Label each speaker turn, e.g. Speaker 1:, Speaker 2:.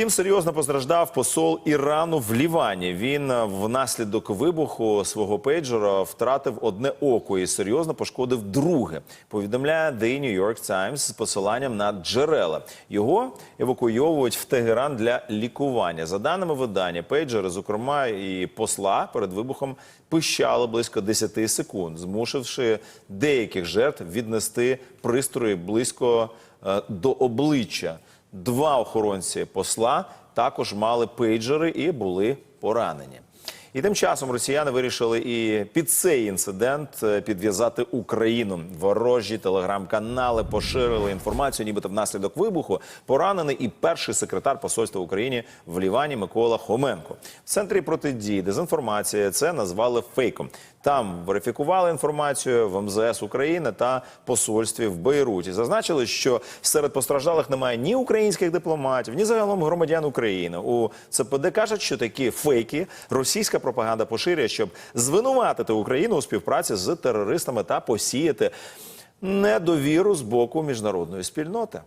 Speaker 1: Втім, серйозно постраждав посол Ірану в Лівані. Він е, внаслідок вибуху свого пейджера втратив одне око і серйозно пошкодив друге. Повідомляє The New York Times з посиланням на джерела. Його евакуйовують в Тегеран для лікування. За даними видання, пейджери, зокрема і посла, перед вибухом пищали близько 10 секунд, змусивши деяких жертв віднести пристрої близько е, до обличчя. Два охоронці посла також мали пейджери і були поранені. І тим часом росіяни вирішили і під цей інцидент е, підв'язати Україну. Ворожі телеграм-канали поширили інформацію, нібито внаслідок вибуху поранений і перший секретар посольства України в Лівані Микола Хоменко. В центрі протидії дезінформації це назвали фейком. Там верифікували інформацію в МЗС України та посольстві в Бейруті. Зазначили, що серед постраждалих немає ні українських дипломатів, ні загалом громадян України. У ЦПД кажуть, що такі фейки російська пропаганда поширює, щоб звинуватити Україну у співпраці з терористами та посіяти недовіру з боку міжнародної спільноти.